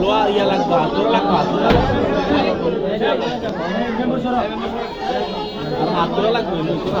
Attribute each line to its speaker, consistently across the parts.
Speaker 1: লোয়া ইয়া লাগবে আতর লাগবে আতর আতর লাগবে
Speaker 2: আপনারা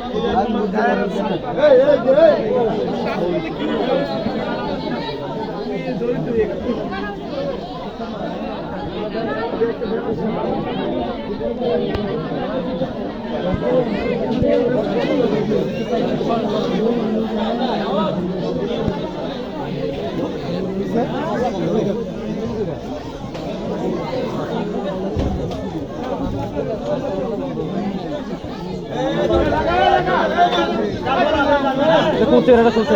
Speaker 2: Ei, ei, you. যায়েন আপনারা পরে যায়েন খুলছে এটা খুলছে।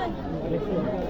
Speaker 1: Thank
Speaker 3: you.